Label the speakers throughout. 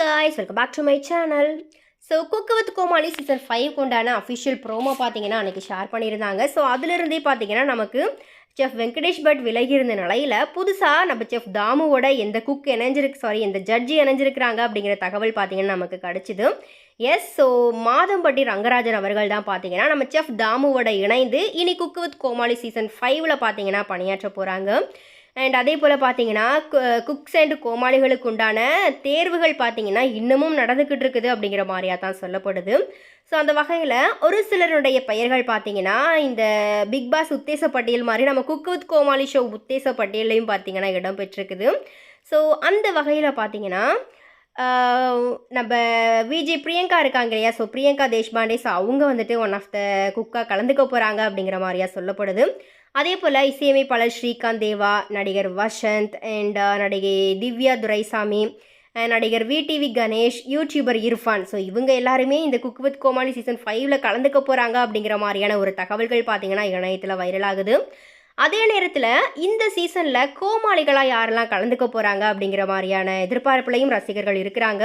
Speaker 1: Guys welcome back to my channel so cook with Comali season five கொண்டான official promo பார்த்தீங்கன்னா அன்றைக்கி share பண்ணியிருந்தாங்க. So அதிலிருந்தே பார்த்தீங்கன்னா நமக்கு செஃப் வெங்கடேஷ் பட் விலகி இருந்த நிலையில் புதுசாக நம்ம செஃப் தாமுவோட எந்த குக் இணைஞ்சிருக்கு சாரி எந்த ஜட்ஜி இணைஞ்சிருக்கிறாங்க அப்படிங்கிற தகவல் பார்த்தீங்கன்னா நமக்கு கிடச்சிது. எஸ் ஸோ மாதம்பட்டி ரங்கராஜன் அவர்கள் தான் பார்த்தீங்கன்னா நம்ம செஃப் தாமுவோட இணைந்து இனி குக்கு வித் கோமாளி சீசன் ஃபைவ்ல பார்த்தீங்கன்னா பணியாற்ற போகிறாங்க அண்ட் அதே போல் பார்த்தீங்கன்னா குக்ஸ் அண்ட் கோமாளிகளுக்கு உண்டான தேர்வுகள் பார்த்தீங்கன்னா இன்னமும் நடந்துக்கிட்டு இருக்குது அப்படிங்கிற மாதிரியாக தான் சொல்லப்படுது. ஸோ அந்த வகையில் ஒரு சிலருடைய பெயர்கள் பார்த்தீங்கன்னா இந்த பிக் பாஸ் உத்தேச பட்டியல் மாதிரி நம்ம குக் வித் கோமாளி ஷோ உத்தேச பட்டியலையும் பார்த்தீங்கன்னா இடம் பெற்றிருக்குது ஸோ அந்த வகையில் பார்த்தீங்கன்னா நம்ம விஜி பிரியங்கா இருக்காங்க இல்லையா? ஸோ பிரியங்கா தேஷ்பாண்டே ஸோ அவங்க வந்துட்டு ஒன் ஆஃப் த குக்காக கலந்துக்க போகிறாங்க அப்படிங்கிற மாதிரியா சொல்லப்படுது. அதே போல் இசையமைப்பாளர் ஸ்ரீகாந்த் தேவா நடிகர் வசந்த் அண்ட் uh, நடிகை திவ்யா துரைசாமி uh, நடிகர் VTV Ganesh YouTuber Irfan. So இவங்க எல்லாருமே இந்த குக் வித் கோமாளி சீசன் ஃபைவ்ல கலந்துக்க போகிறாங்க அப்படிங்கிற மாதிரியான ஒரு தகவல்கள் பார்த்தீங்கன்னா இணையத்தில் வைரல் ஆகுது. அதே நேரத்தில் இந்த சீசனில் கோமாளிகளாக யாரெல்லாம் கலந்துக்க போகிறாங்க அப்படிங்கிற மாதிரியான எதிர்பார்ப்புலையும் ரசிகர்கள் இருக்கிறாங்க.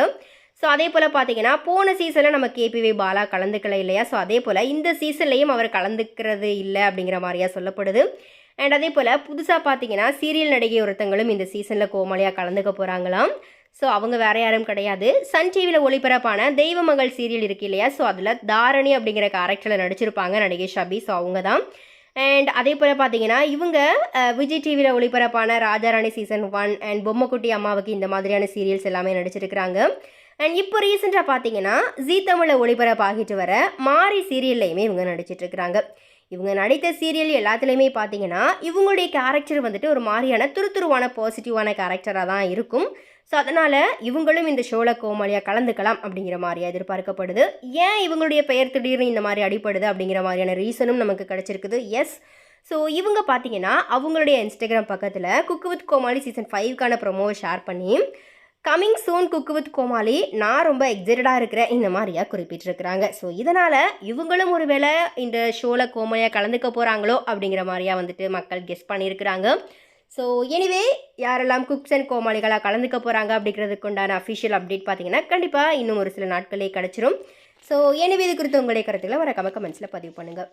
Speaker 1: ஸோ அதே போல் பார்த்தீங்கன்னா போன சீசனில் நம்ம கேபிவி பாலா கலந்துக்கல இல்லையா? ஸோ அதே போல் இந்த சீசன்லேயும் அவர் கலந்துக்கிறது இல்லை அப்படிங்கிற மாதிரியா சொல்லப்படுது. அண்ட் அதே போல் புதுசாக பார்த்தீங்கன்னா சீரியல் நடிகை ஒருத்தங்களும் இந்த சீசனில் கோமாளியாக கலந்துக்க போகிறாங்களாம் ஸோ அவங்க வேற யாரும் கிடையாது. சன் டிவியில் ஒளிபரப்பான தெய்வ மகள் சீரியல் இருக்கு இல்லையா? ஸோ அதில் தாரணி அப்படிங்கிற கேரக்டரில் நடிச்சிருப்பாங்க நடிகை ஷபி. ஸோ அவங்க தான் அண்ட் அதே போல் பார்த்தீங்கன்னா இவங்க விஜய் டிவியில் ஒளிபரப்பான Rajarani season one and Bommaikutti அம்மாவுக்கு இந்த மாதிரியான சீரியல்ஸ் எல்லாமே நடிச்சிருக்கிறாங்க. அண்ட் இப்போ ரீசெண்டாக பார்த்தீங்கன்னா ஜீ தமிழில் ஒளிபரப்பாகிட்டு வர மாரி சீரியல்லையுமே இவங்க நடிச்சிட்ருக்கிறாங்க. இவங்க நடித்த சீரியல் எல்லாத்துலேயுமே பார்த்தீங்கன்னா இவங்களுடைய கேரக்டர் வந்துட்டு ஒரு மாதிரியான துருதுருவான பாசிட்டிவான கேரக்டராக தான் இருக்கும். ஸோ அதனால் இவங்களும் இந்த ஷோவில் கோமாளியாக கலந்துக்கலாம் அப்படிங்கிற மாதிரியா எதிர்பார்க்கப்படுது. ஏன் இவங்களுடைய பெயர் திடீர்னு இந்த மாதிரி அடிப்படுது அப்படிங்கிற மாதிரியான ரீசனும் நமக்கு கிடச்சிருக்குது? எஸ் ஸோ இவங்க பார்த்தீங்கன்னா அவங்களுடைய இன்ஸ்டாகிராம் பக்கத்தில் குக்கு வித் கோமாளி சீசன் ஃபைவ்க்கான ப்ரொமோவை ஷேர் பண்ணி coming soon cook with Comali. நான் ரொம்ப எக்ஸைட்டடாக இருக்கிறேன். இந்த மாதிரியா குறிப்பிட்டிருக்கிறாங்க. ஸோ இதனால் இவங்களும் ஒருவேளை இந்த ஷோவில் கோமாளியாக கலந்துக்க போகிறாங்களோ அப்படிங்கிற மாதிரியா வந்துட்டு மக்கள் கெஸ் பண்ணியிருக்கிறாங்க. ஸோ எனிவே யாரெல்லாம் குக்ஸ் அண்ட் கோமாளிகளாக கலந்துக்க போகிறாங்க அப்படிங்கிறதுக்கு உண்டான அஃபிஷியல் அப்டேட் பார்த்தீங்கன்னா கண்டிப்பாக இன்னும் ஒரு சில நாட்களே கிடச்சிரும். ஸோ எனிவே இது குறித்து உங்களுடைய கருத்துக்களை வர கமெண்ட்ஸில் பதிவு பண்ணுங்கள்